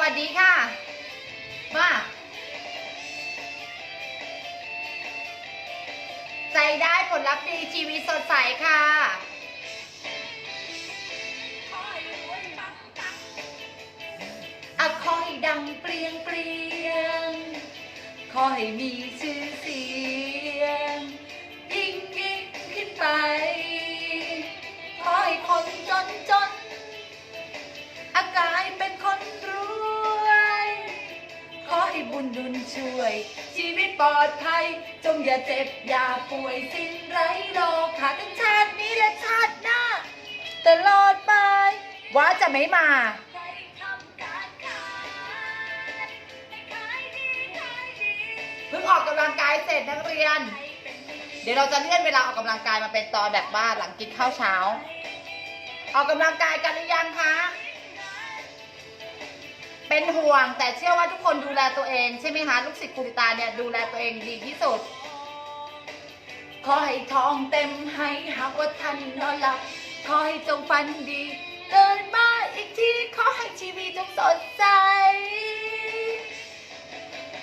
วัสดีค่ะ มาใจได้ผลลัพธ์ดีชีวิตสดใสค่ะอะขอให้ดังเปรียงเปรียงขอให้มีชื่อเสียง ยิ่งยิ่งขึ้นไปขอให้คนจนจนอากายเป็นคนรวย บุญดุลช่วย ชีวิตปลอดภัย จงอย่าเจ็บอย่าป่วยสิ้นไร้โรคค่ะทั้งชาตินี้และชาติหน้าตลอดไปว่าจะไม่มาเพิ่งออกกำลังกายเสร็จนักเรียน เดี๋ยวเราจะเลื่อนเวลาออกกำลังกายมาเป็นตอนแบบว่าหลังกินข้าวเช้า ออกกำลังกายกันหรือยังคะ เป็นห่วงแต่เชื่อว่าทุกคนดูแลตัวเอง ใช่ไหมคะลูกศิษย์คุณตาเนี่ยดูแลตัวเองดีที่สุด ขอให้ทองเต็มให้หากว่าท่านนอนหลับขอให้จงฝันดีเกินมาอีกทีขอให้ชีวิตจงสดใส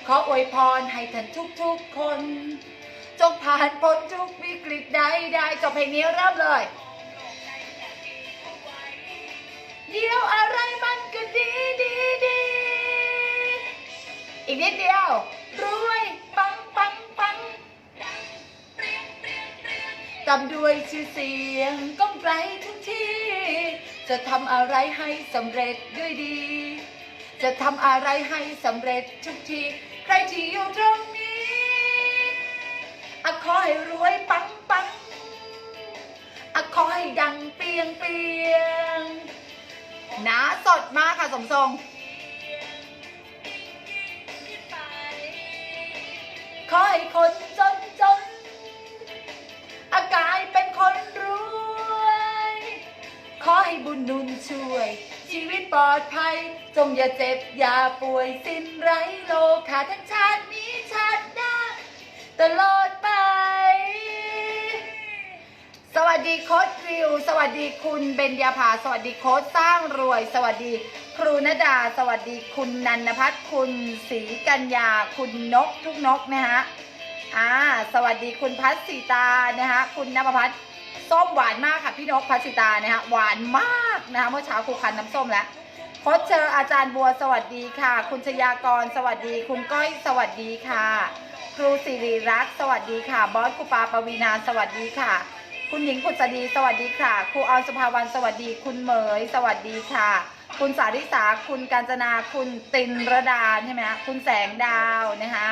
ขออวยพรให้ท่านทุกๆคน จงผ่านพ้นทุกวิกฤตใดๆจบเพลงนี้เริ่มเลย เดียวอะไรมันก็ดีดีดี อีกนิดเดียว รวยปังปังปังตามด้วยชื่อเสียงก้องไกลทุกที่ จะทำอะไรให้สำเร็จด้วยดี จะทำอะไรให้สำเร็จทุกที ใครที่อยู่ตรงนี้อะขอให้รวยปังปังอะขอให้ดังเปียงเปียง หนาสดมากค่ะสมทรงขอให้คนจนจน อากายเป็นคนรวย ขอให้บุญนุนช่วย ชีวิตปลอดภัย จงอย่าเจ็บ อย่าป่วยสิ้นไร้โรคค่ะทั้งชาตินี้ชาติหน้าตลอดไป วัสดีโค้ดวิว สวัสดีคุณเบญญาภา สวัสดีโค้ดสร้างรวย สวัสดีครูนดา สวัสดีคุณนันพัฒน์คุณศรีกัญญา คุณนกทุกนกนะฮะอ่าสวัสดีคุณพัชสีตานะคะคุณนภพัฒน์ส้มหวานมากค่ะพี่นกพัชสีตานะคะหวานมากนะคะเมื่อเช้าครูคันน้ำส้มแล้วโค้ชเชอร์อาจารย์บัวสวัสดีค่ะ คุณชยากร สวัสดี คุณก้อยสวัสดีค่ะ ครูสิริรักษ์สวัสดีค่ะ บอสครูปาปวีนาสวัสดีค่ะ คุณหญิงผุดสดีสวัสดีค่ะครูออนสุภาวันสวัสดี คุณเหมยสวัสดีค่ะ คุณสาริสาคุณกาญจนาคุณตินระดาใช่ไหมคะคุณแสงดาวนะคะ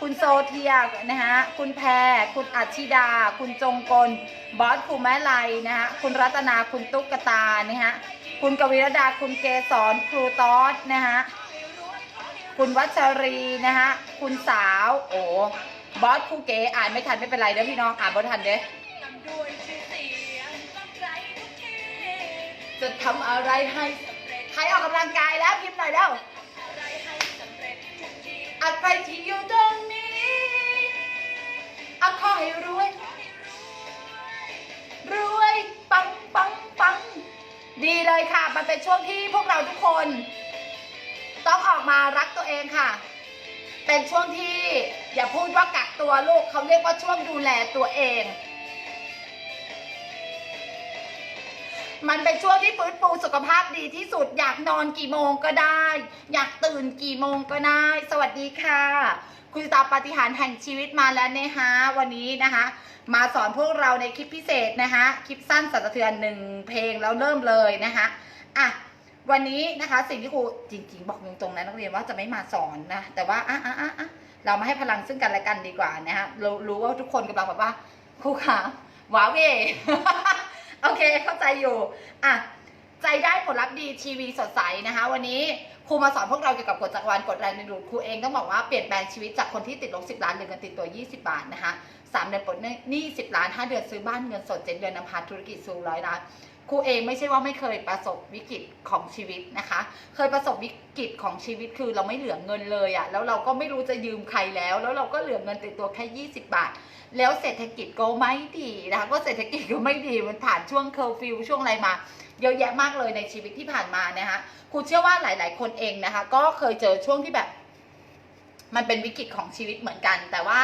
คุณโซเทียนะฮะคุณแพรคุณอัชชิดา คุณจงกล บอสครูแม่ไลนะฮะคุณรัตนาคุณตุ๊กตานะฮะคุณกวีรดาคุณเกสรครูตอสนะฮะคุณวัชรีนะฮะคุณสาว โอ้บอสครูเก๋อ่านไม่ทันไม่เป็นไรเด้อพี่น้องอ่านไม่ทันเด้อ จะทำอะไรให้ใครออกกำลังกายแล้วพิมพ์หน่อยเด้วอะใครที่อยู่ตรงนี้อะขอให้รวยรวยปังปังปัง ดีเลยค่ะ มันเป็นช่วงที่พวกเราทุกคน ต้องออกมารักตัวเองค่ะ เป็นช่วงที่อย่าพูดว่ากักตัวลูกเขาเรียกว่าช่วงดูแลตัวเอง มันเป็นช่วงที่ฟื้นฟูสุขภาพดีที่สุด อยากนอนกี่โมงก็ได้ อยากตื่นกี่โมงก็ได้ สวัสดีค่ะ คุณตาปฏิหารแห่งชีวิตมาแล้วนะคะวันนี้นะคะ มาสอนพวกเราในคลิปพิเศษนะคะคลิปสั้นสัตว์สะเทือนหนึ่งเพลงแล้วเริ่มเลยนะคะอะวันนี้นะคะสิ่งที่ครูจริงๆ บอกตรงๆนะนักเรียนว่าจะไม่มาสอนนะ แต่ว่าอะอะอะอะเรามาให้พลังซึ่งกันและกันดีกว่านะคะเรารู้ว่าทุกคนกำลังแบบว่าครูขาว้าเว โอเคเข้าใจอยู่อะใจได้ผลลัพธ์ดีทีวีสดใสนะคะ วันนี้ครูมาสอนพวกเราเกี่ยวกับกฎจักรวาลกฎแรงดึงดูดครูเองต้องบอกว่าเปลี่ยนแปลงชีวิตจากคนที่ติดลบ10 ล้านเหลือเงินติดตัว 20 บาทนะคะสามเดือนปลดหนี้10 ล้าน 5 เดือนซื้อบ้านเงินสด 7 เดือนนำพาธุรกิจสูงร้อยล้าน ครูเองไม่ใช่ว่าไม่เคยประสบวิกฤตของชีวิตนะคะ เคยประสบวิกฤตของชีวิตคือเราไม่เหลือเงินเลยอะแล้วเราก็ไม่รู้จะยืมใครแล้ว แล้วเราก็เหลือเงินติดตัวแค่20 บาท แล้วเศรษฐกิจก็ไม่ดีนะคะก็เศรษฐกิจก็ไม่ดีมันผ่านช่วงเคอร์ฟิวช่วงอะไรมา เยอะแยะมากเลยในชีวิตที่ผ่านมานะคะครูเชื่อว่าหลาย ๆ คนเองนะคะ ก็เคยเจอช่วงที่แบบ มันเป็นวิกฤตของชีวิตเหมือนกัน แต่ว่า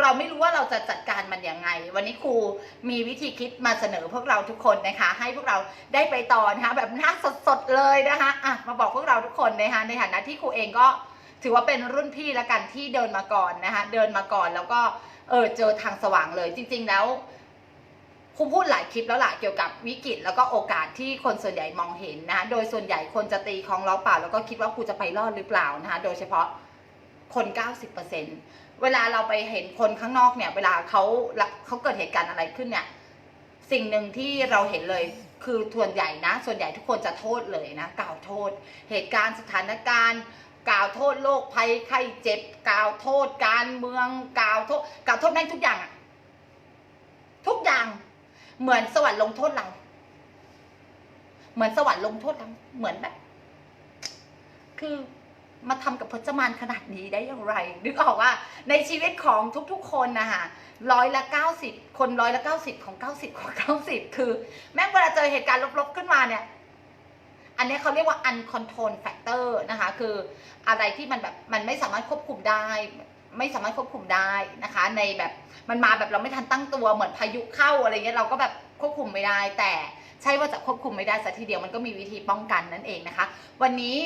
เราไม่รู้ว่าเราจะจัดการมันยังไง วันนี้ครูมีวิธีคิดมาเสนอพวกเราทุกคนนะคะ ให้พวกเราได้ไปต่อนะคะแบบหน้าสดๆเลยนะคะอะมาบอกพวกเราทุกคนนะคะในฐานะที่ครูเองก็ถือว่าเป็นรุ่นพี่ละกันที่เดินมาก่อนนะคะเดินมาก่อนแล้วก็เออเจอทางสว่างเลยจริง ๆ แล้วครูพูดหลายคลิปแล้วล่ะเกี่ยวกับวิกฤตแล้วก็โอกาสที่คนส่วนใหญ่มองเห็นนะคะโดยส่วนใหญ่คนจะตีของล้อเปล่า แล้วก็คิดว่าครูจะไปรอดหรือเปล่านะคะโดยเฉพาะคน 90%เเวลาเราไปเห็นคนข้างนอกเนี่ย เวลาเขาเขาเกิดเหตุการณ์อะไรขึ้นเนี่ย สิ่งหนึ่งที่เราเห็นเลยคือส่วนใหญ่นะ ส่วนใหญ่ทุกคนจะโทษเลยนะ กล่าวโทษ เหตุการณ์สถานการณ์ กล่าวโทษโรคภัยไข้เจ็บ กล่าวโทษการเมือง กล่าวโทษ กล่าวโทษแม่งทุกอย่างอะทุกอย่าง เหมือนสวรรค์ลงโทษเรา เหมือนสวรรค์ลงโทษเรา เหมือนแบบ คือ มาทำกับพจมานขนาดนี้ได้อย่างไร นึกออกว่าในชีวิตของทุกๆคนนะคะร้อยละเก้าสิบคนร้อยละเก้าสิบของเก้าสิบของเก้าสิบคือ แม้เวลาเจอเหตุการณ์ลบๆขึ้นมาเนี่ย อันนี้เขาเรียกว่า uncontrol factor นะคะ คืออะไรที่มันแบบมันไม่สามารถควบคุมได้ ไม่สามารถควบคุมได้นะคะ ในแบบมันมาแบบเราไม่ทันตั้งตัวเหมือนพายุเข้าอะไรเงี้ยเราก็แบบควบคุมไม่ได้ แต่ใช่ว่าจะควบคุมไม่ได้สัทีเดียวมันก็มีวิธีป้องกันนั่นเองนะคะ วันนี้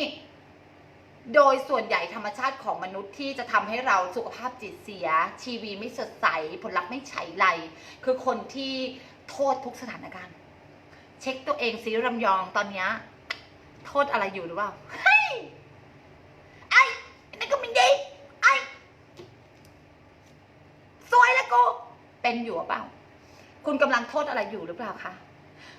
โดยส่วนใหญ่ธรรมชาติของมนุษย์ที่จะทำให้เราสุขภาพจิตเสีย ชีวีไม่สดใส ผลลัพธ์ไม่ใช่ไรคือคนที่โทษทุกสถานการณ์ เช็คตัวเองซิรำยองตอนนี้โทษอะไรอยู่หรือเปล่าเฮ้ยไอ้นั่นก็ไม่ดีไอ้สวยแล้วกูเป็นอยู่หรือเปล่า คุณกำลังโทษอะไรอยู่หรือเปล่าคะ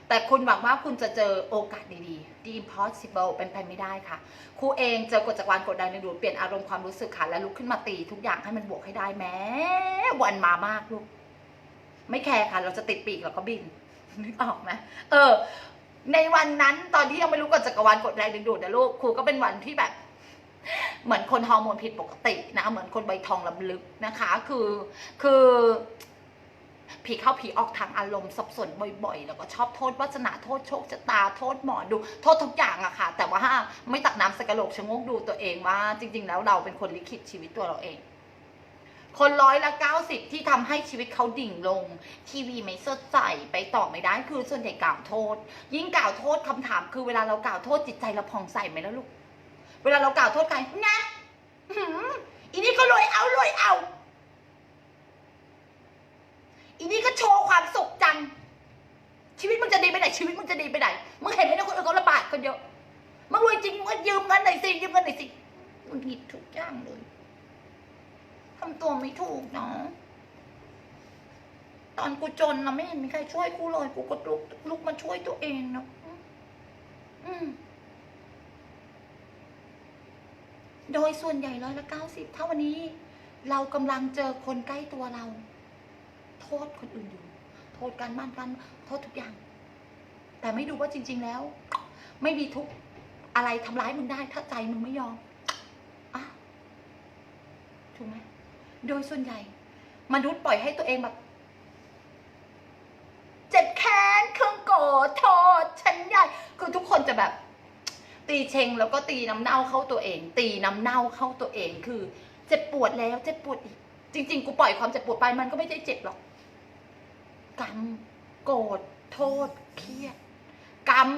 แต่คุณหวังว่าคุณจะเจอโอกาสดีๆ The impossible เป็นไปไม่ได้ค่ะ ครูเองเจอกฎจักรวาลกดดันในดูเปลี่ยนอารมณ์ความรู้สึกค่ะ และลุกขึ้นมาตีทุกอย่างให้มันบวกให้ได้แม้วันมามากลูก ไม่แคร์ค่ะ เราจะติดปีกเราก็บิน นึกออกไหมเออ ในวันนั้นตอนที่ยังไม่รู้กฎจักรวาลกดแรงดึงดูดนะลูกครูก็เป็นวันที่แบบเหมือนคนฮอร์โมนผิดปกตินะ เหมือนคนใบทองลำลึกนะคะ คือ คือ ผีเข้าผีออกทางอารมณ์สับสนบ่อยๆ แล้วก็ชอบโทษวาสนาโทษโชคชะตาโทษหมอดู โทษทุกอย่างอะค่ะ แต่ว่าไม่ตักน้ำสกโลกชะงกดูตัวเองว่า จริง ๆ แล้วเราเป็นคนลิขิตชีวิตตัวเราเองคนร้อยละเก้าสิบที่ทำให้ชีวิตเขาดิ่งลง ทีวีไม่สดใสไปต่อไม่ได้คือส่วนใหญ่กล่าวโทษ ยิ่งกล่าวโทษคำถามคือเวลาเรากล่าวโทษจิตใจเราผ่องใสไหมแล้วลูก เวลาเรากล่าวโทษใครนะหืมอีนี่ก็รวยเอารวยเอา อีนี่ก็โชว์ความสุขจัง ชีวิตมึงจะดีไปไหน ชีวิตมึงจะดีไปไหน มึงเห็นไหมนะคนอื่นเขาระบาดกันเยอะ มึงรวยจริงมึงก็ยืมเงินหน่อยสิ ยืมเงินหน่อยสิมึงผิดทุกอย่างเลยทำตัวไม่ถูกเนาะ ตอนกูจนนะไม่เห็นมีใครช่วยกูเลย กูก็ลุกลุกมาช่วยตัวเองเนาะอืมโดยส่วนใหญ่ร้อยละเก้าสิบถ้าวันนี้ เรากำลังเจอคนใกล้ตัวเรา ษคนอื่นอยู่ โทษการบ้านกันโทษทุกอย่าง แต่ไม่ดูว่าจริง ๆแล้ว ไม่มีทุกอะไรทำร้ายมึงได้ ถ้าใจมึงไม่ยอมอะถูกไหมโดยส่วนใหญ่ มนุษย์ปล่อยให้ตัวเองแบบ เจ็บแค้นเครื่องโกรธโทษฉันใหญ่คือทุกคนจะแบบ ตีเชงแล้วก็ตีน้ำเน่าเข้าตัวเอง ตีน้ำเน่าเข้าตัวเองคือ เจ็บปวดแล้ว เจ็บปวดอีกจริง ๆ กูปล่อยความเจ็บปวดไปมันก็ไม่ได้เจ็บหรอก กรรมโกรธโทษเครียด กรรม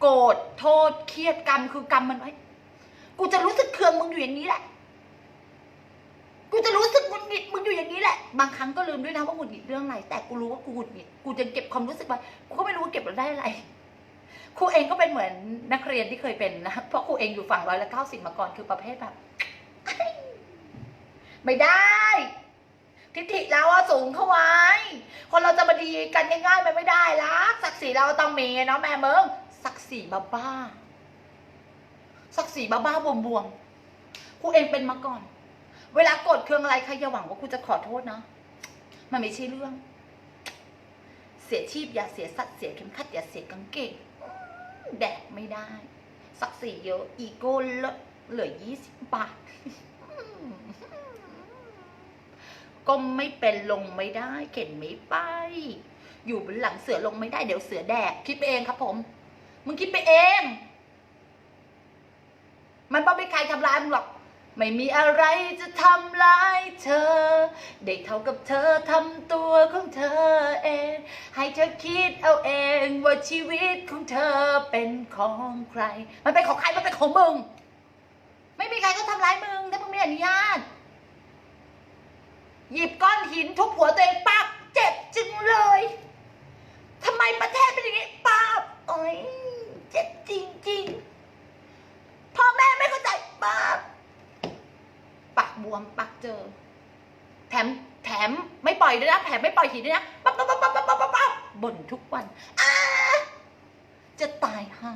โกรธโทษเครียดกรรมคือกรรมมันไว้กูจะรู้สึกเคืองมึงอยู่อย่างนี้แหละ กูจะรู้สึกหงุดหงิดมึงอยู่อย่างนี้แหละ บางครั้งก็ลืมด้วยนะว่าหงุดหงิดเรื่องอะไร แต่กูรู้ว่ากูหงุดหงิด กูจะเก็บความรู้สึกไว้ กูก็ไม่รู้ว่าเก็บแล้วได้อะไร ครูเองก็เป็นเหมือนนักเรียนที่เคยเป็นนะ เพราะครูเองอยู่ฝั่งร้อยละเก้าสิบมาก่อนคือประเภทแบบ ไม่ได้ ทิฏฐิเราอะสูงเข้าไว้ คนเราจะมาดีกันง่ายๆมันไม่ได้ละศักดิ์ศรีเราต้องมีเนาะแม่เมืองศักดิ์ศรีบ้าบ้าๆศักดิ์ศรีบ้าบ้าๆบวมๆครูเองเป็นมาก่อน เวลากรธเครื่องอะไรใครอย่าหวังว่าครูจะขอโทษนะมันไม่ใช่เรื่อง เสียชีพอย่าเสียสัตว์เสียเข็มขัดอย่าเสียกางเกงแดกไม่ได้ศักดิ์ศรีเยอะอีโก้ลดเหลือยี่สิบบาท ก้มไม่เป็นลงไม่ได้ เข็นไม่ไป อยู่บนหลังเสือลงไม่ได้เดี๋ยวเสือแดกคิดไปเองครับผม มึงคิดไปเอง มันไม่มีใครทำร้ายมึงหรอกไม่มีอะไรจะทำร้ายเธอได้เท่ากับเธอทำตัวของเธอเอง ให้เธอคิดเอาเองว่าชีวิตของเธอเป็นของใคร มันเป็นของใครมันเป็นของมึง ไม่มีใครก็ทำร้ายมึงถ้ามึงไม่อนุญาต หยิบก้อนหินทุบหัวตัวเองปั๊บเจ็บจึงเลยทำไมประเทศเป็นอย่างนี้ปั๊บโอ้ยเจ็บจริงๆพ่อแม่ไม่เข้าใจปั๊บปากบวมปากเจอ แถมแถมไม่ปล่อยด้วยนะแถมไม่ปล่อยหินด้วยนะปั๊บปั๊บปั๊บปั๊บปั๊บปั๊บปั๊บบ่นทุกวันอาจะตายห่า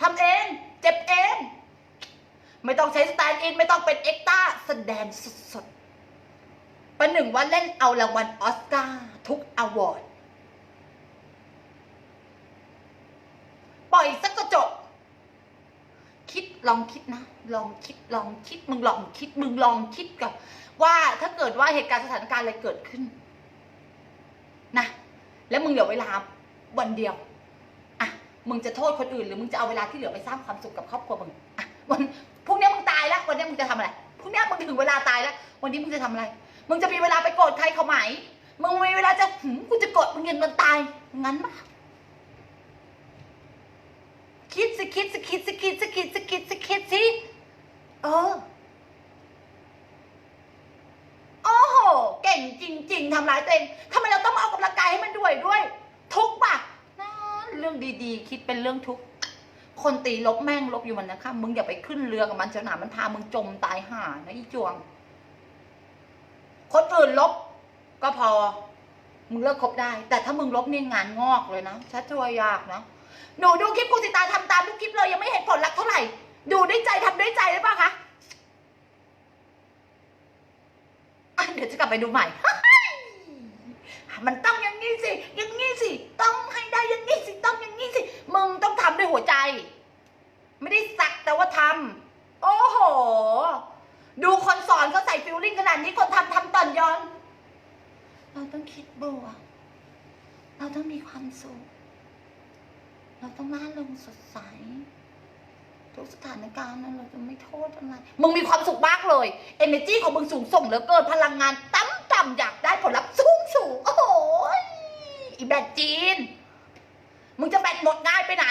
ทำเอง เจ็บเอง ไม่ต้องใช้สแตนด์อิน ไม่ต้องเป็นเอ็กต้าแสดงสดๆประหนึ่งว่าเล่นเอารางวัลออสการ์ทุกอวอร์ดปล่อยสักกระจก คิดลองคิดนะ ลองคิดลองคิดมึงลองคิดมึงลองคิดกับ ว่าถ้าเกิดว่าเหตุการณ์สถานการณ์อะไรเกิดขึ้น นะ แล้วมึงเหลือเวลาวันเดียวอะมึงจะโทษคนอื่น หรือมึงจะเอาเวลาที่เหลือไปสร้างความสุขกับครอบครัวมึงอะวัน วันนี้มึงจะทำอะไรพรุ่งนี้มึงถึงเวลาตายแล้ว วันนี้มึงจะทำอะไร มึงจะมีเวลาไปโกรธใครเขาไหม มึงมีเวลาจะหืมกูจะโกรธมึงยันมันตาย งั้นปะคิดสิคิดสิคิดสิคิดสิคิดสิคิดสิคิดสิเออโอ้โห เก่งจริง ๆทำร้ายตัวเองทำไมเราต้องมาเอากำลังกายให้มันด้วยด้วย ทุกข์ป่ะนั่นเรื่องดีๆ คิดเป็นเรื่องทุกข์ คนตีลบแม่งลบอยู่มันนะคะมึงอย่าไปขึ้นเรือกับมันเจ้าหนามันพามึงจมตายห่านะอีจวง คนอื่นลบ ก็พอ มึงเลิกคบได้ แต่ถ้ามึงลบเนี่ยงานงอกเลยนะชัดชัวยากนะหนูดูคลิปกูสิตาทำตามทุกคลิปเลยยังไม่เห็นผลลัพธ์เท่าไหร่ ดูด้วยใจทำด้วยใจหรือเปล่าคะะเดี๋ยวจะกลับไปดูใหม่ มันต้องอย่างนี้สิอย่างนี้สิต้องให้ได้อย่างนี้สิต้องอย่างนี้สิมึงต้องทำด้วยหัวใจ ไม่ได้สักแต่ว่าทำโอ้โห ดูคนสอนเขาใส่ฟิลลิ่งขนาดนี้คนทำทำตอนย้อน เราต้องคิดบวกเราต้องมีความสุขเราต้องน่าลงสดใส ทุกสถานการณ์นั้นเราจะไม่โทษอะไร มึงมีความสุขมากเลย energy ของมึงสูงส่งเหลือเกิน พลังงานต่ำต่ำอยากได้ผลลัพธ์สูงสูง โอ้โหอีแบตจีน มึงจะแบตหมดง่ายไปไหน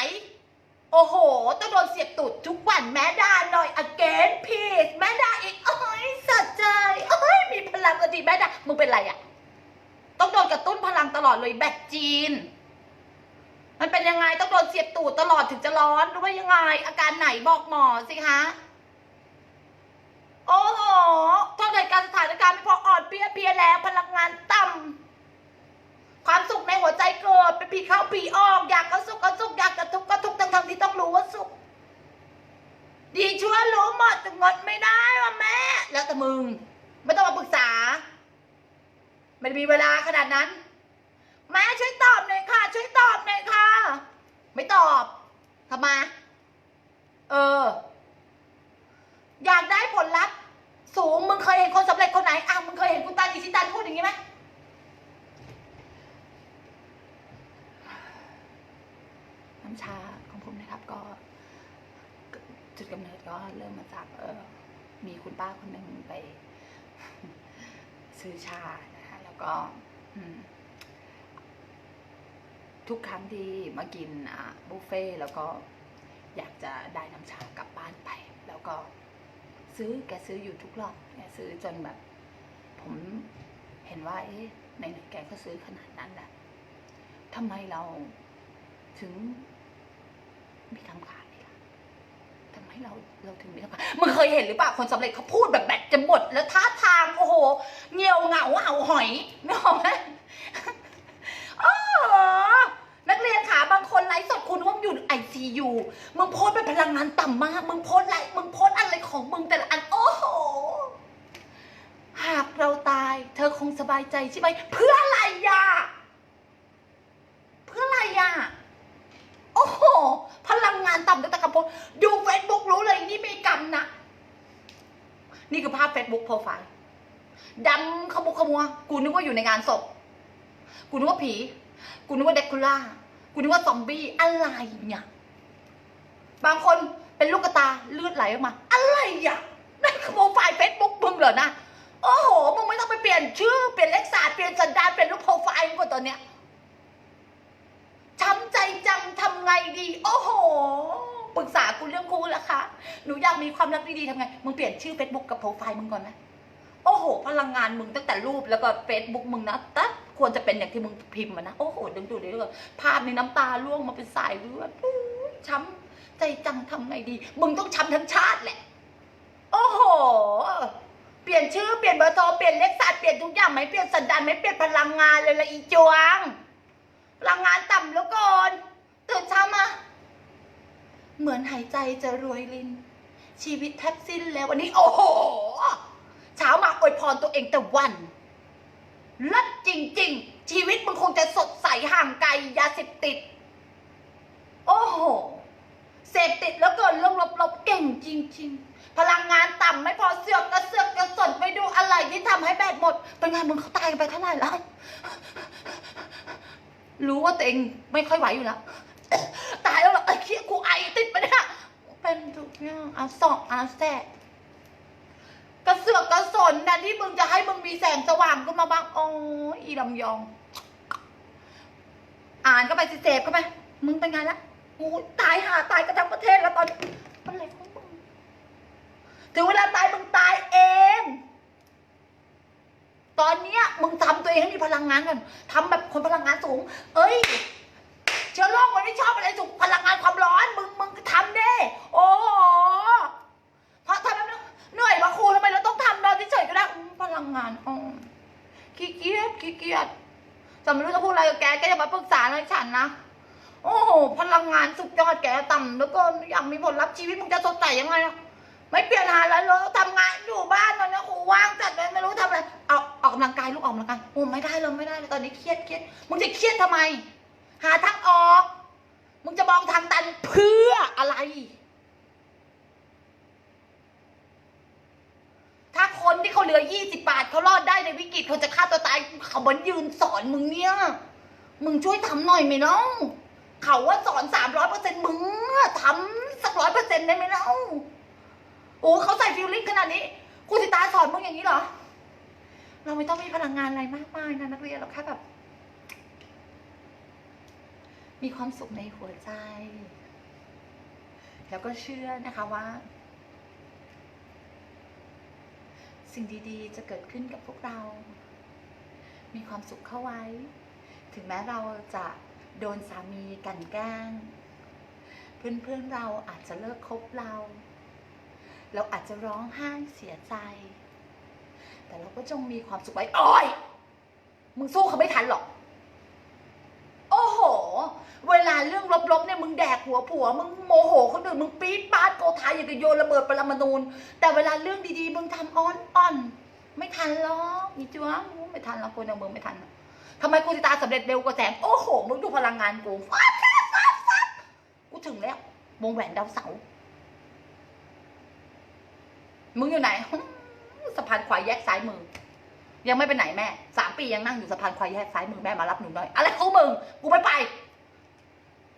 โอ้โห ต้องโดนเสียบตูดทุกวันแม้ด่าหน่อย again please แม้ด่าอีกโอ้ยสะใจโอ้ยมีพลังกระดีแม้ด่ามึงเป็นไรอะต้องโดนกระตุ้นพลังตลอดเลยแบตจีน เป็นยังไงต้องโดนเสียบตูดตลอดถึงจะร้อนหรือว่ายังไง อาการไหนบอกหมอสิคะโอ้โหถ้าเกิดการสถานการณ์ไม่พออ่อนเพลียเพลียแล้วพลังงานต่ำความสุขในหัวใจเกิดเป็นผีเข้าผีออก อยากก็สุขก็สุขอยากจะทุกก็ทุกข์ทั้งที่ต้องรู้ว่าสุข ดีชั่วรู้หมดแต่งดไม่ได้ว่ะแม่ แล้วแต่มึง ไม่ต้องมาปรึกษา ไม่มีเวลาขนาดนั้น แม่ช่วยตอบหน่อยค่ะ ช่วยตอบหน่อยค่ะ ไม่ตอบทำไมเออ อยากได้ผลลัพธ์สูงมึงเคยเห็นคนสำเร็จคนไหนอะมึงเคยเห็นคุณตาอิชิตันพูดอย่างนี้ไหมน้ำชาของผมนะครับก็ จุดกำเนิดก็เริ่มมาจากเออมีคุณป้าคนหนึ่งไป ซื้อชานะคะแล้วก็ อืม ทุกครั้งที่มากินบุฟเฟ่แล้วก็อยากจะได้น้ำชากลับบ้านไป แล้วก็ซื้อแกซื้ออยู่ทุกรอบแกซื้อจนแบบ ผมเห็นว่าเอ๊ะในไหนแกก็ซื้อขนาดนั้นแหละทำไมเราถึงไม่ทำขายล่ะทำไมเราเราถึงไม่ทำขายมึงเคยเห็นหรือเปล่าคนสำเร็จเขาพูดแบบแบตจะหมดแล้วท่าทางโอ้โหเงียวเหงาเห่าหอยนึกออกไหม อ๋อนักเรียนขา บางคนไลฟ์สดคุณว่าอยู่ไอซียูมึงโพสต์เป็นพลังงานต่ำมาก มึงโพสต์อะไรมึงโพสต์อะไรของมึงแต่ละอันโอ้โห หากเราตาย เธอคงสบายใจใช่ไหมเพื่ออะไรย่ะเพื่ออะไรย่ะโอ้โห พลังงานต่ำตั้งแต่กับโพสต์ดูเฟซบุ๊กรู้เลยนี่มีกรรมนะ นี่คือภาพเฟซบุ๊กโปรไฟล์ดำขมุกขมัว กูนึกว่าอยู่ในงานศพ กูนึกว่าผี กูนึกว่าเด็กคูล่า กูนึกว่าซอมบี้อะไรเนี่ย บางคนเป็นลูกกระตาเลือดไหลออกมา อะไรอะนั่นคือโปรไฟล์เฟซบุ๊กมึงเหรอนะโอ้โหมึงไม่ต้องไปเปลี่ยนชื่อเปลี่ยนเลขศาสตร์เปลี่ยนสันดานเปลี่ยนรูปโปรไฟล์มึงก่อนตอนเนี้ยช้ำใจจังทำไงดี โอ้โหปรึกษากูเรื่องคู่แล้วคะหนูอยากมีความรักดีๆทำไงมึงเปลี่ยนชื่อเฟซบุ๊กกับโปรไฟล์มึงก่อนไหม โอ้โห พลังงานมึงตั้งแต่รูปแล้วก็เฟซบุ๊กมึงนะแต่ควรจะเป็นอย่างที่มึงพิมพ์มานะ โอ้โหดึงดูดเลยด้วยภาพในน้ำตาร่วงมาเป็นสายเลือดช้ำใจจังทำไงดี มึงต้องช้ำทั้งชาติแหละ โอ้โห เปลี่ยนชื่อเปลี่ยนเบอร์โทรเปลี่ยนเลขศาสตร์เปลี่ยนทุกอย่างไหมเปลี่ยนสันดานไหมเปลี่ยนพลังงานเลยละอีจวง พลังงานต่ำแล้วก่อนตื่นเช้ามาเหมือนหายใจจะรวยลิน ชีวิตแทบสิ้นแล้ววันนี้ โอ้โห เช้ามาอวยพรตัวเองแต่วันลัดจริง ๆ ชีวิตมึงคงจะสดใสห่างไกลยาเสพติด โอ้โหเสพติดแล้วเกินเรื่องลบๆเก่งจริง ๆ พลังงานต่ำไม่พอเสือกกระเสือกกระสนไปดูอะไรที่ทำให้แบตหมดเป็นไงมึงเขาตายไปเท่าไหร่แล้วรู้ว่าตัวเองไม่ค่อยไหวอยู่แล้วตายแล้วเหรอไอ้เคี้ยกูไอติดไปเนี่ยเป็นทุกอย่างอาสองอาแสะ กระเสือกกระสนแทนที่มึงจะให้มึงมีแสงสว่างขึ้นมาบ้างโอ้ยอีลำยอง อ่านก็ไปสิเสพก็ไป มึงเป็นไงละโอ้ยตายหาตายกันทั้งประเทศแล้วตอนนี้อะไรของมึงถึงเวลาตายมึงตายเอง ตอนเนี้ยมึงทำตัวเองให้มีพลังงานก่อนทำแบบคนพลังงานสูง เอ้ยเชื้อโรคมันไม่ชอบอะไรสูงพลังงานความร้อน มึงมึงทำได้โอ้โหเพราะทำไมไม่ เหนื่อยมาครูทำไมเราต้องทำนอนเฉยๆก็ได้อืมพลังงานอ๋อขี้เกียจขี้เกียจจะไม่รู้จะพูดอะไรกับแกแกอย่ามาปรึกษาอะไรฉันนะโอ้โหพลังงานสุดยอดแกต่ำแล้วก็อยากมีผลลัพธ์ชีวิตมึงจะสดใสยังไงล่ะไม่เปลี่ยนหาอะไรเลยทำงานอยู่บ้านตอนนี้ครูว่างจัดเลยไม่รู้ทำอะไรเอาออกกำลังกายลูกออกกำลังกายโอ้ไม่ได้เลยไม่ได้เลยตอนนี้เครียดเครียดมึงจะเครียดทำไม หาทางออก มึงจะมองทางตันเพื่ออะไร ถ้าคนที่เขาเหลือยี่สิบบาทเขารอดได้ในวิกฤตเขาจะฆ่าตัวตายเขาบันยืนสอนมึงเนี่ย มึงช่วยทำหน่อยไหมน้องเขาว่าสอนสามร้อยเปอร์เซ็นต์มึงทำสักร้อยเปอร์เซ็นต์ได้ไหมน้องโอ้เขาใส่ฟิลลิ่งขนาดนี้ครูสิตาสอนมึงอย่างนี้เหรอ เราไม่ต้องมีพลังงานอะไรมากมายนะนักเรียนเราแค่แบบ มีความสุขในหัวใจ แล้วก็เชื่อนะคะว่า สิ่งดีๆ จะเกิดขึ้นกับพวกเรา มีความสุขเข้าไว้ ถึงแม้เราจะโดนสามีกันแกล้ง เพื่อนๆเราอาจจะเลิกคบเรา เราอาจจะร้องไห้เสียใจ แต่เราก็จงมีความสุขไว้ โอ้ย มึงสู้เขาไม่ทันหรอก โอ้โห เวลาเรื่องลบๆเนี่ยมึงแดกหัวผัว มึงโมโหคนอื่นมึงปี๊ดปาดโกธาอย่างกับโยนระเบิดปรมาณูนแต่เวลาเรื่องดีๆมึงทำอ้อนอ่อน ไม่ทันหรอกอีจ้วงไม่ทันหรอกคนอย่างมึงไม่ทันทำไมกูสิตาสำเร็จเร็วกว่าแสงโอ้โหมึงดูพลังงานกูฟาบฟ้าบฟ้าบฟ้าบกูถึงแล้ววงแหวนดาวเสาร์มึงอยู่ไหนสะพานควายแยกซ้ายมือ ยังไม่ไปไหนแม่สามปียังนั่งอยู่สะพานควายแยกซ้ายมือแม่มารับหนูหน่อยอะไรของมึงกูไม่ไป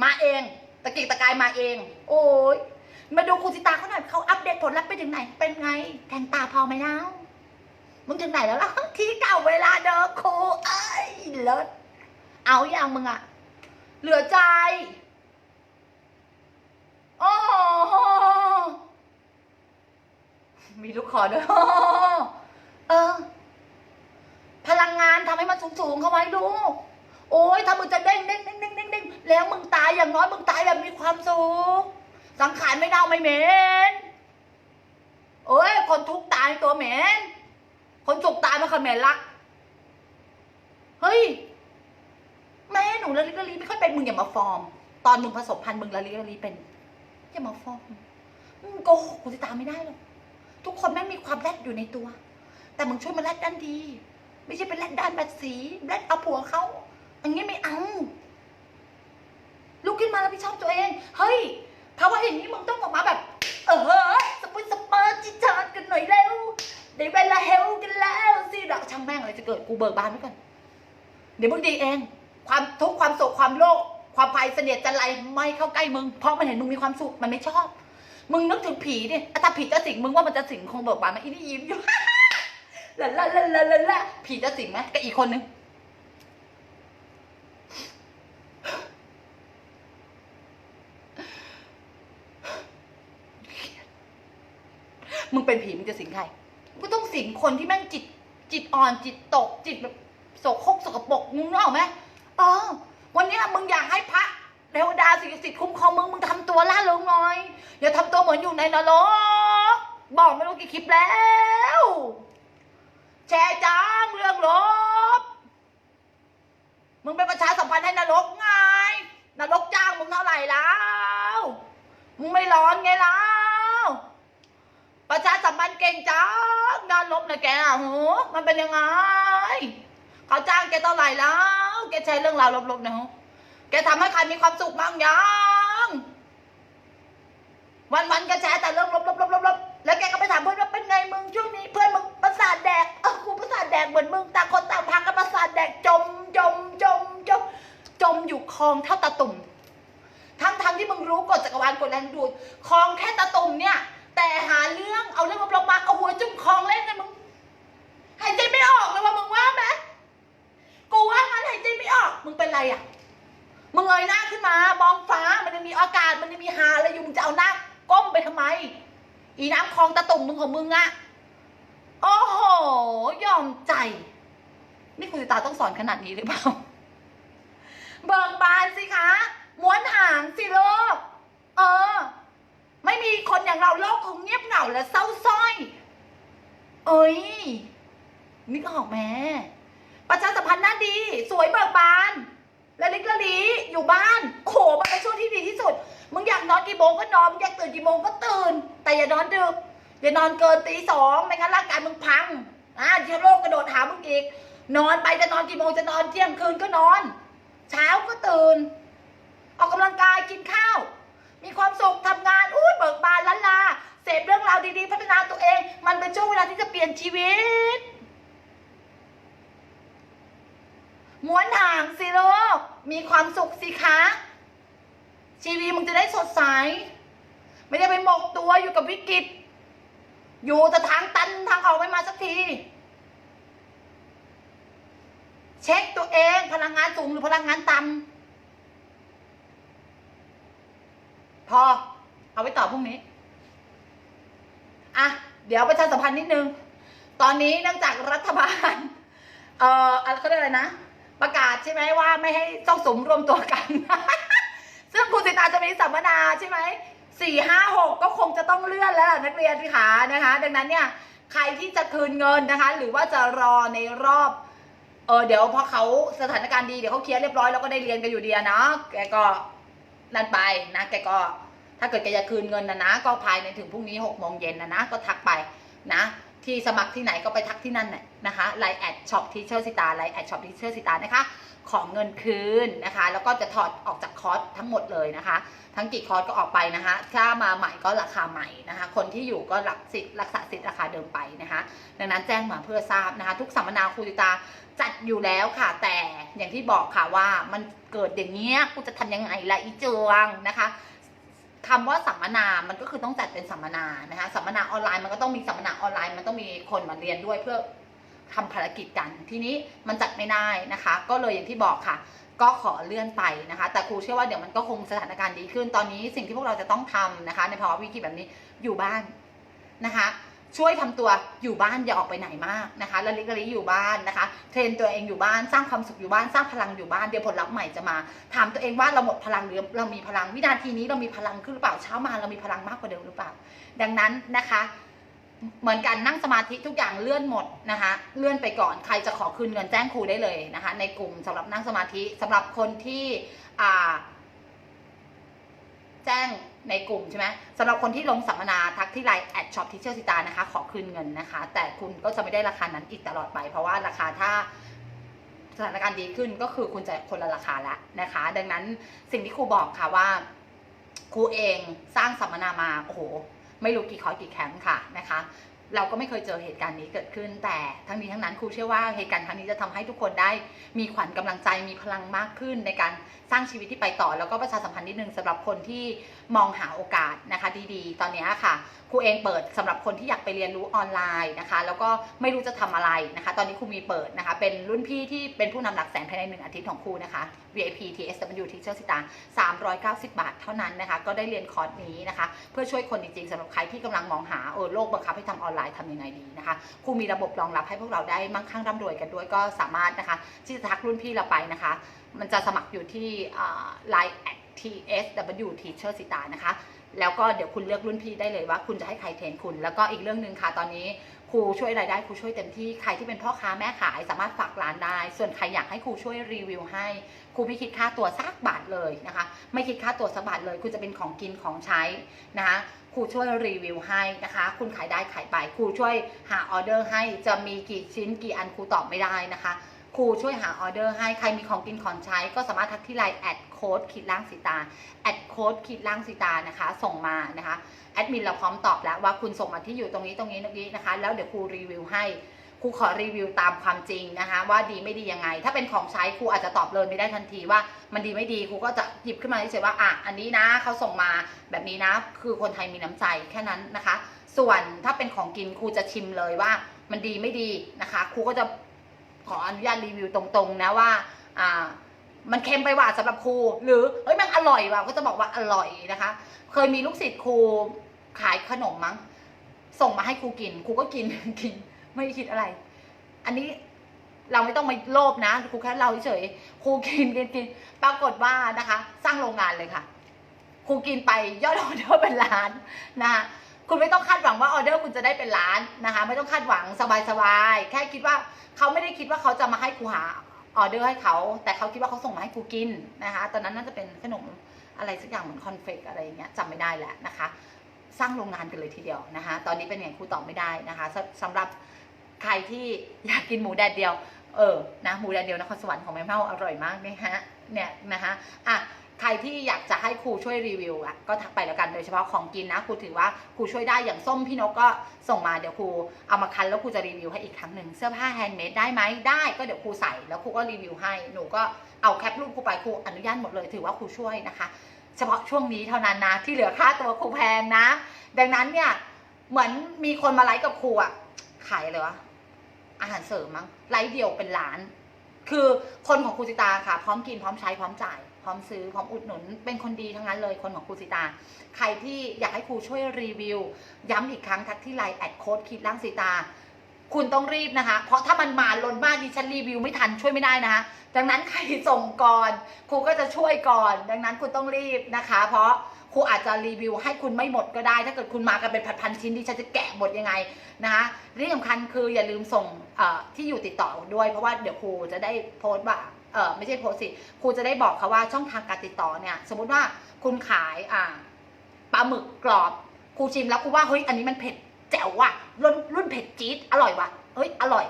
มาเอง ตะกิกตะกายมาเอง โอ้ยมาดูครูสิตาเขาหน่อยเขาอัปเดตผลลัพธ์ไปถึงไหน เป็นไงแทงตาพอไหมเล่ามึงถึงไหนแล้วล่ะที่เก่าเวลาเดิมครูเอ้ยเลิศเอาอย่างมึงอะเหลือใจโอ้โหมีลูกคอด้วยเออ พลังงานทำให้มันสูงๆเข้าไว้ลูก โอ้ยถ้ามึงจะเด้งเด้งเด้งเด้งเด้งเด้งแล้วมึงตายอย่างน้อยมึงตายแบบมีความสุขสังขารไม่เน่าไม่เหม็นโอ้ย คนทุกตายตัวเหม็นคนสุขตายมันคนเหม็นละเฮ้ยแม่หนูละลิละลีไม่ค่อยเป็นมึงอย่ามาฟอร์ม ตอนมึงผสมพันธุ์มึงละลิละลีเป็นอย่ามาฟอร์มมึงโกหกกูจะตามไม่ได้หรอกทุกคนแม่งมีความแรดอยู่ในตัว แต่มึงช่วยมาแรดด้านดี ไม่ใช่เป็นแรดด้านแบบสีแรดเอาผัวเขา อันนี้ไม่เอา ลุกขึ้นมาแล้วพี่ชอบตัวเอง เฮ้ยภาวะอย่างนี้มึงต้องออกมาแบบ เออเฮ้ยสปุนสเปอร์จิจาดกันหน่อยเร็วได้เวลาเฮลกันแล้วสิดอกช่างแม่งอะไรจะเกิดกูเบิกบานไว้ก่อนเดี๋ยวมึงดีเอง ความทุกข์ความโศกความโลภความภัยเสนียดจันไรไม่เข้าใกล้มึง เพราะมันเห็นมึงมีความสุขมันไม่ชอบ มึงนึกถึงผีดิถ้าผีจะสิงมึงว่ามันจะสิงคงเบิกบานไหมอีนี่ยิ้มอยู่ลาลาลาลาลาผีจะสิงไหมกับอีกคนนึง มึงเป็นผีมึงจะสิงใครมึงต้องสิงคนที่แม่งจิต จิตอ่อนจิตตก จิตแบบโสโครกสกปรกมึงรู้ไหมเออ วันเนี้ยมึงอยากให้พระเทวดาสิสิทธิ์คุ้มครองมึงมึงทำตัวล่าเริงหน่อยอย่าทำตัวเหมือนอยู่ในนรกบอกไม่รู้กี่คลิปแล้ว แชร์จ้างเรื่องลบ มึงเป็นประชาสัมพันธ์ให้นรกไงนรกจ้างมึงเท่าไหร่แล้ว มึงไม่ร้อนไงแล้ว ประชาสัมพันธ์เก่งจังานรกนะแกอะหูมันเป็นยังไงเขาจ้างแกเท่าไหร่แล้ว แกแชร์เรื่องราวลบๆนะหูแกทำให้ใครมีความสุขบ้างยังวันๆแกแชร์แต่เรื่องลบๆๆๆแล้วแกก็ไปถามเพื่อนว่าเป็นไงมึงช่วงนี้เพื่อนมึงประสาทแดกเออกูประสาทแดกเหมือนมึงต่างคนต่างพังกันประสาทแดกจมจมจมจมจมอยู่คลองเท่าตะตุ่มทั้งทั้งที่มึงรู้กฎจักรวาลกฎแรงดูดคลองแค่ตะตุ่มเนี่ย หาเรื่องเอาเรื่องลบๆมาเอาหัวจุ่มคลองเล่นกันมึงหายใจไม่ออกเลยว่ามึงว่าไหมกูว่างั้นหายใจไม่ออกมึงเป็นไรอะมึงเงยหน้าขึ้นมามองฟ้ามันจะมีอากาศมันจะมีหาอะไรอยู่มึงจะเอาหน้าก้มไปทำไม อีน้ำคลองตะตุ่มมึงของมึงอะโอ้โหยอมใจ นี่คุณสิตาต้องสอนขนาดนี้หรือเปล่าเบิกบานสิคะม้วนหางสิโลกเออ ไม่มีคนอย่างเราโลกคงเงียบเหงาและเศร้าส้อย เอ้ยนึกออกไหมประชาสัมพันธ์หน้าดี สวยเบิกบานและลิกละลีอยู่บ้านโขมันเป็นช่วงที่ดีที่สุด มึงอยากนอนกี่โมงก็นอนมึงอยากตื่นกี่โมงก็ตื่น แต่อย่านอนดึกอย่านอนเกินตีสองไม่งั้นร่างกายมึงพังอ่าเชื้อโรคกระโดดหามึงอีก นอนไปจะนอนกี่โมงจะนอนเที่ยงคืนก็นอน เช้าก็ตื่น ออกกำลังกายกินข้าว มีความสุขทำงานอู้เบิกบานล้านลาเสพเรื่องราวดีๆ พัฒนาตัวเอง มันเป็นช่วงเวลาที่จะเปลี่ยนชีวิตม้วนห่างสิลูกมีความสุขสิคะชีวิตมึงจะได้สดใส ไม่ได้ไปหมกตัวอยู่กับวิกฤต อยู่แต่ทางตันทางออกไม่มาสักที เช็คตัวเองพลังงานสูงหรือพลังงานต่ำ พอ เอาไว้ต่อพรุ่งนี้ อะ เดี๋ยวประชาสัมพันธ์นิดนึง ตอนนี้เนื่องจากรัฐบาล เอ่ออะไรเขาเรียกอะไรนะ ประกาศใช่ไหมว่าไม่ให้ต้องสมรวมตัวกัน ซึ่งคุณสิตาจะมีสัมมนาใช่ไหมสี่ห้าหกก็คงจะต้องเลื่อนแล้วล่ะนักเรียนที่ขานะคะ ดังนั้นเนี่ย ใครที่จะคืนเงินนะคะ หรือว่าจะรอในรอบเออเดี๋ยวพอเขาสถานการณ์ดีเดี๋ยวเขาเคลียร์เรียบร้อยแล้วก็ได้เรียนกันอยู่ดีนะแกก็ นั่นไปนะแกก็ถ้าเกิดแกจะคืนเงินนะนะ ก็ภายในถึงพรุ่งนี้หกโมงเย็นนะนะ ก็ทักไปนะ ที่สมัครที่ไหนก็ไปทักที่นั่นแหละนะคะไลน์แอดช็อปทีเชอร์สิตาไลน์แอดช็อปทีเชอร์สิตานะคะของเงินคืนนะคะ แล้วก็จะถอดออกจากคอร์สทั้งหมดเลยนะคะ ทั้งกี่คอร์สก็ออกไปนะคะถ้ามาใหม่ก็ราคาใหม่นะคะ คนที่อยู่ก็รักสิทธิ์รักษาสิทธิ์ราคาเดิมไปนะคะ ดังนั้นแจ้งมาเพื่อทราบนะคะ ทุกสัมมนาครูติตา จัดอยู่แล้วค่ะ แต่อย่างที่บอกค่ะว่ามันเกิดอย่างเงี้ยกูจะทำยังไงละอีเจืองนะคะคำว่าสัมมนา มันก็คือต้องจัดเป็นสัมมนานะคะ สัมมนาออนไลน์มันก็ต้องมีสัมมนาออนไลน์ มันต้องมีคนมาเรียนด้วยเพื่อทำภารกิจกัน ทีนี้มันจัดไม่ได้นะคะ ก็เลยอย่างที่บอกค่ะ ก็ขอเลื่อนไปนะคะ แต่ครูเชื่อว่าเดี๋ยวมันก็คงสถานการณ์ดีขึ้น ตอนนี้สิ่งที่พวกเราจะต้องทำนะคะ ในภาวะวิกฤตแบบนี้อยู่บ้านนะคะ ช่วยทำตัวอยู่บ้านอย่าออกไปไหนมากนะคะละลิกละลิอยู่บ้านนะคะ เทรนตัวเองอยู่บ้านสร้างความสุขอยู่บ้านสร้างพลังอยู่บ้านเดี๋ยวผลลัพธ์ใหม่จะมา ถามตัวเองว่าเราหมดพลังหรือเรามีพลังวินาทีนี้เรามีพลังขึ้นหรือเปล่าเช้ามาเรามีพลังมากกว่าเดิมหรือเปล่า ดังนั้นนะคะเหมือนกันนั่งสมาธิทุกอย่างเลื่อนหมดนะคะเลื่อนไปก่อนใครจะขอคืนเงินแจ้งครูได้เลยนะคะ ในกลุ่มสำหรับนั่งสมาธิสำหรับคนที่แจ้ง ในกลุ่มใช่ไหมสำหรับคนที่ลงสัมมนาทักที่ไลน์แอดช็อปทิเชอร์สิตานะคะ ขอคืนเงินนะคะ แต่คุณก็จะไม่ได้ราคานั้นอีกตลอดไป เพราะว่าราคาถ้าสถานการณ์ดีขึ้นก็คือคุณจะคนละราคาละนะคะ ดังนั้นสิ่งที่ครูบอกค่ะว่าครูเองสร้างสัมมนามาโอ้โหไม่รู้กี่คอร์สกี่แคมป์ค่ะนะคะ เราก็ไม่เคยเจอเหตุการณ์นี้เกิดขึ้น แต่ทั้งนี้ทั้งนั้นครูเชื่อว่าเหตุการณ์ครั้งนี้จะทำให้ทุกคนได้มีขวัญกำลังใจมีพลังมากขึ้น ในการสร้างชีวิตที่ไปต่อ แล้วก็ประชาสัมพันธ์นิดนึงสำหรับคนที่มองหาโอกาสนะคะดีๆ ตอนนี้ค่ะครูเองเปิดสำหรับคนที่อยากไปเรียนรู้ออนไลน์นะคะ แล้วก็ไม่รู้จะทำอะไรนะคะ ตอนนี้ครูมีเปิดนะคะ เป็นรุ่นพี่ที่เป็นผู้นำหลักแสนภายในหนึ่งอาทิตย์ของครูนะคะ VIP TSW Teacher สิตา390 บาทเท่านั้นนะคะ ก็ได้เรียนคอร์สนี้นะคะ เพื่อช่วยคนจริงๆสำหรับใครที่กำลังมองหาเออโลกบังคับให้ทำออนไลน์ทำยังไงดีนะคะครูมีระบบรองรับให้พวกเราได้มั่งคั่งร่ำรวยกันด้วยก็สามารถนะคะ ที่จะทักรุ่นพี่เราไปนะคะ มันจะสมัครอยู่ที่ไลน์ at tsw teacher สิตานะคะแล้วก็เดี๋ยวคุณเลือกรุ่นพี่ได้เลยว่าคุณจะให้ใครเทรนคุณ แล้วก็อีกเรื่องหนึ่งค่ะตอนนี้ ครูช่วยรายได้ครูช่วยเต็มที่ใครที่เป็นพ่อค้าแม่ขายสามารถฝากร้านได้ ส่วนใครอยากให้ครูช่วยรีวิวให้ครูไม่คิดค่าตัวสักบาทเลยนะคะ ไม่คิดค่าตัวสักบาทเลยคุณจะเป็นของกินของใช้นะคะครูช่วยรีวิวให้นะคะ คุณขายได้ขายไปครูช่วยหาออเดอร์ให้จะมีกี่ชิ้นกี่อันครูตอบไม่ได้นะคะ ครูช่วยหาออเดอร์ให้ใครมีของกินของใช้ ก็สามารถทักที่ไลน์แอดโค้ดขีดล่างสีตาแอดโค้ดขีดล่างสีตานะคะ ส่งมานะคะแอดมินเราพร้อมตอบแล้วว่าคุณส่งมาที่อยู่ตรงนี้ตรงนี้ตรงนี้นะคะ แล้วเดี๋ยวครูรีวิวให้ครูขอรีวิวตามความจริงนะคะ ว่าดีไม่ดียังไง ถ้าเป็นของใช้ครูอาจจะตอบเลยไม่ได้ทันทีว่ามันดีไม่ดีครูก็จะหยิบขึ้นมาเฉยๆว่าอะอันนี้นะเขาส่งมาแบบนี้นะ คือคนไทยมีน้ำใจแค่นั้นนะคะ ส่วนถ้าเป็นของกินครูจะชิมเลยว่ามันดีไม่ดีนะคะครูก็จะ ขออนุญาตรีวิวตรงๆนะว่า อ่า มันเค็มไปหว่าสำหรับครู หรือเฮ้ยมันอร่อยว่ะก็จะบอกว่าอร่อยนะคะ เคยมีลูกศิษย์ครูขายขนมมั้ง ส่งมาให้ครูกินครูก็กินกิน ไม่ได้คิดอะไร อันนี้เราไม่ต้องมาโลภนะครูแค่เราเฉยครูกินกินกินปรากฏว่านะคะ สร้างโรงงานเลยค่ะครูกินไปยอดออเดอร์เป็นล้านนะคะ คุณไม่ต้องคาดหวังว่าออเดอร์คุณจะได้เป็นล้านนะคะ ไม่ต้องคาดหวังสบายๆแค่คิดว่าเขาไม่ได้คิดว่าเขาจะมาให้ครูหาออเดอร์ให้เขาแต่เขาคิดว่าเขาส่งมาให้ครูกินนะคะ ตอนนั้นน่าจะเป็นขนมอะไรสักอย่างเหมือนคอนเฟกอะไรอย่างเงี้ยจำไม่ได้แล้วนะคะ สร้างโรงงานกันเลยทีเดียวนะคะ ตอนนี้เป็นไงครูตอบไม่ได้นะคะสสำหรับใครที่อยากกินหมูแดดเดียว เออนะหมูแดดเดียวนครสวรรค์ของแม่เมาอร่อยมากนะฮะเนี่ยนะคะอะ ใครที่อยากจะให้ครูช่วยรีวิวอะก็ทักไปแล้วกันโดยเฉพาะของกินนะครูถือว่าครูช่วยได้อย่างส้มพี่นกก็ส่งมาเดี๋ยวครูเอามาคั้นแล้วครูจะรีวิวให้อีกครั้งหนึ่งเสื้อผ้าแฮนด์เมดได้ไหมได้ก็เดี๋ยวครูใส่แล้วครูก็รีวิวให้หนูก็เอาแคปรูปครูไปครูอนุญาตหมดเลยถือว่าครูช่วยนะคะ เฉพาะช่วงนี้เท่านั้นนะที่เหลือค่าตัวครูแพงนะ ดังนั้นเนี่ยเหมือนมีคนมาไลฟ์กับครูอะขายอะไรวะอาหารเสริมมั้งไลฟ์เดียวเป็นล้าน คือคนของครูสิตาค่ะ พร้อมกินพร้อมใช้พร้อมจ่าย ร้อมซื้อพร้อมอุดหนุน เป็นคนดีทั้งนั้นเลยคนของครูสิตา ใครที่อยากให้ครูช่วยรีวิว ย้ำอีกครั้งทักที่ไลน์แอดโค้ดคิดล่างสีตา คุณต้องรีบนะคะ เพราะถ้ามันมาล้นมากดิฉันรีวิวไม่ทันช่วยไม่ได้นะคะดังนั้นใครส่งก่อนครูก็จะช่วยก่อน ดังนั้นคุณต้องรีบนะคะ เพราะครูอาจจะรีวิวให้คุณไม่หมดก็ได้ ถ้าเกิดคุณมากันเป็นพันๆชิ้นดิฉันจะแกะหมดยังไงนะคะที่สำคัญคืออย่าลืมส่งที่อยู่ติดต่อด้วย เพราะว่าเดี๋ยวครูจะได้โพสต์ว่า เออไม่ใช่โพสสิครูจะได้บอกเขาว่าช่องทางการติดต่อเนี่ย สมมุติว่าคุณขายอ่าปลาหมึกกรอบครูชิมแล้วครูว่าเฮ้ยอันนี้มันเผ็ดแจ๋วว่ะรุ่นรุ่นเผ็ดจี๊ดอร่อยว่ะเฮ้ยอร่อย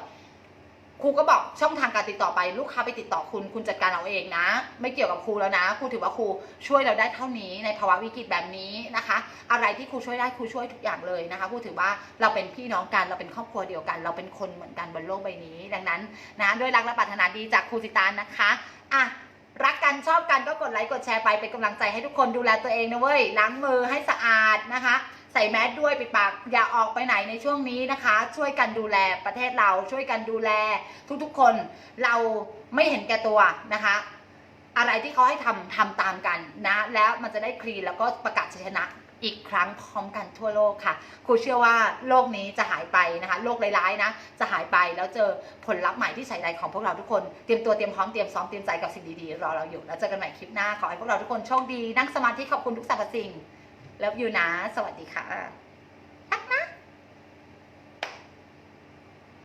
ครูก็บอกช่องทางการติดต่อไป ลูกค้าไปติดต่อคุณคุณจัดการเอาเองนะ ไม่เกี่ยวกับครูแล้วนะครูถือว่าครูช่วยเราได้เท่านี้ในภาวะวิกฤตแบบนี้นะคะ อะไรที่ครูช่วยได้ครูช่วยทุกอย่างเลยนะคะครูถือว่าเราเป็นพี่น้องกันเราเป็นครอบครัวเดียวกัน เราเป็นคนเหมือนกันบนโลกใบนี้ ดังนั้นนะด้วยรักและปรารถนาดีจากครูสิตานนะคะอะรักกันชอบกันก็กดไลค์กดแชร์ไปเป็นกำลังใจให้ทุกคนดูแลตัวเองนะเว้ยล้างมือให้สะอาดนะคะ ใส่แมสด้วยปิดปากอย่าออกไปไหนในช่วงนี้นะคะ ช่วยกันดูแลประเทศเราช่วยกันดูแลทุกๆคนเราไม่เห็นแก่ตัวนะคะ อะไรที่เขาให้ทำทำตามกันนะ แล้วมันจะได้คลีนแล้วก็ประกาศชัยชนะอีกครั้งพร้อมกันทั่วโลกค่ะ ครูเชื่อว่าโลกนี้จะหายไปนะคะ โลกร้ายๆนะ จะหายไปแล้วเจอผลลัพธ์ใหม่ที่ใส่ใจของพวกเราทุกคน เตรียมตัวเตรียมพร้อมเตรียมซ้อมเตรียมใจกับสิ่งดีๆ รอเราอยู่ แล้วเจอกันใหม่คลิปหน้า ขอให้พวกเราทุกคนโชคดี นั่งสมาธิขอบคุณทุกสรรพสิ่ง แล้วอยู่นะ สวัสดีค่ะ